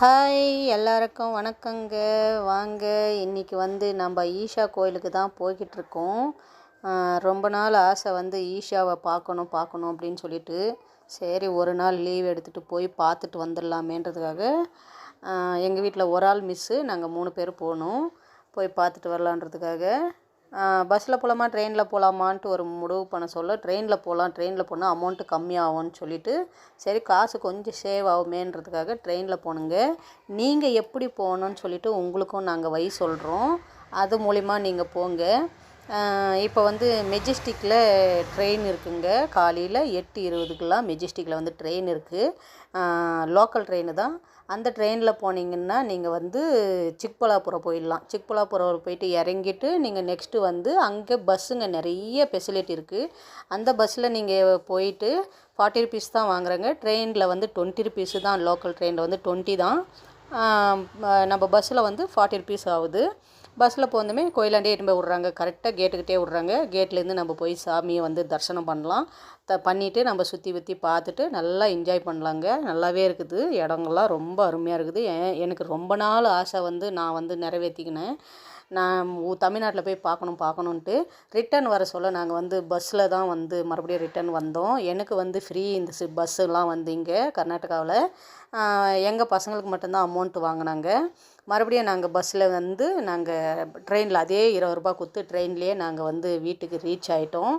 Hi எல்லாருக்கும் வணக்கங்க. வாங்க இன்றைக்கி வந்து நம்ம ஈஷா கோயிலுக்கு தான் போய்கிட்டுருக்கோம். ரொம்ப நாள் ஆசை வந்து ஈஷாவை பார்க்கணும் பார்க்கணும் அப்படின்னு சொல்லிட்டு. சரி ஒரு நாள் லீவ் எடுத்துகிட்டு போய் பார்த்துட்டு வந்துடலாமேன்றதுக்காக எங்கள் வீட்டில் ஒரு ஆள் மிஸ்ஸு நாங்கள் மூணு பேர் போனோம் போய் பார்த்துட்டு வரலான்றதுக்காக. பஸ்ஸில் போகலாமா ட்ரெயினில் போகலாமான்ட்டு ஒரு முடிவு பண்ண சொல்ல ட்ரெயினில் போகலாம் ட்ரெயினில் போனால் அமௌண்ட்டு கம்மியாகும்னு சொல்லிட்டு சரி காசு கொஞ்சம் சேவ் ஆகுமேன்றதுக்காக ட்ரெயினில் போகணுங்க நீங்கள் எப்படி போகணுன்னு சொல்லிட்டு உங்களுக்கும் நாங்கள் வழி சொல்கிறோம் அது மூலிமா நீங்கள் போங்க. இப்போ வந்து மெஜெஸ்டிக்கில் ட்ரெயின் இருக்குங்க. காலையில் எட்டு இருபதுக்கெல்லாம் மெஜெஸ்டிக்கில் வந்து ட்ரெயின் இருக்குது லோக்கல் ட்ரெயின் தான். அந்த ட்ரெயினில் போனீங்கன்னா நீங்கள் வந்து சிக்பலாபுரம் போயிடலாம். சிக்பலாபுரம் போயிட்டு இறங்கிட்டு நீங்கள் நெக்ஸ்ட்டு வந்து அங்கே பஸ்ஸுங்க நிறைய ஃபெசிலிட்டி இருக்குது அந்த பஸ்ஸில் நீங்கள் போயிட்டு ஃபார்ட்டி ருபீஸ் தான் வாங்குறாங்க. ட்ரெயினில் வந்து டுவெண்ட்டி ருபீஸு தான் லோக்கல் ட்ரெயினில் வந்து டுவெண்ட்டி தான். நம்ம பஸ்ஸில் வந்து ஃபார்ட்டி ருபீஸ் ஆகுது. பஸ்ஸில் போனதுமே கோயிலாண்டே எட்டு போய் விட்றாங்க கரெக்டாக கேட்டுக்கிட்டே விட்றாங்க. கேட்லேருந்து நம்ம போய் சாமியை வந்து தரிசனம் பண்ணலாம். த பண்ணிவிட்டு நம்ம சுற்றி சுற்றி பார்த்துட்டு நல்லா என்ஜாய் பண்ணலாங்க. நல்லாவே இருக்குது. இடங்கள்லாம் ரொம்ப அருமையாக இருக்குது. எனக்கு ரொம்ப நாள் ஆசை வந்து நான் வந்து நிறைவேற்றிக்கினேன் நான் தமிழ்நாட்டில் போய் பார்க்கணும் பார்க்கணுன்ட்டு ரிட்டர்ன் வர சொல்ல நாங்கள் வந்து பஸ்ஸில் தான் வந்து மறுபடியும் ரிட்டர்ன் வந்தோம். எனக்கு வந்து ஃப்ரீ இந்த பஸ்ஸுலாம் வந்து இங்கே கர்நாடகாவில். எங்கள் பசங்களுக்கு மட்டும்தான் அமௌண்ட் வாங்கினாங்க. மறுபடியும் நாங்கள் பஸ்ஸில் வந்து நாங்கள் ட்ரெயினில் அதே இருபது ரூபா கொடுத்து ட்ரெயின்லேயே நாங்கள் வந்து வீட்டுக்கு ரீச் ஆகிட்டோம்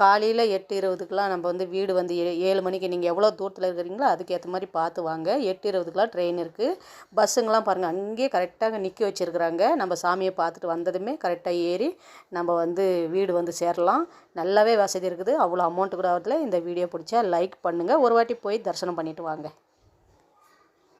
காலையில் எட்டு இருபதுக்கெலாம் நம்ம வந்து வீடு வந்து ஏ ஏழு மணிக்கு நீங்கள் எவ்வளோ தூரத்தில் இருக்கிறீங்களோ அதுக்கேற்ற மாதிரி பார்த்து வாங்க. எட்டு இருபதுக்கெலாம் ட்ரெயின் இருக்குது பஸ்ஸுங்கெலாம் பாருங்கள் அங்கேயே கரெக்டாக நிற்க வச்சுருக்குறாங்க. நம்ம சாமியை பார்த்துட்டு வந்ததுமே கரெக்டாக ஏறி நம்ம வந்து வீடு வந்து சேரலாம். நல்லாவே வசதி இருக்குது. அவ்வளோ அமௌண்ட்டு கூட ஆகுதுல இந்த வீடியோ பிடிச்சா லைக் பண்ணுங்கள் ஒரு வாட்டி போய் தரிசனம் பண்ணிவிட்டு வாங்க.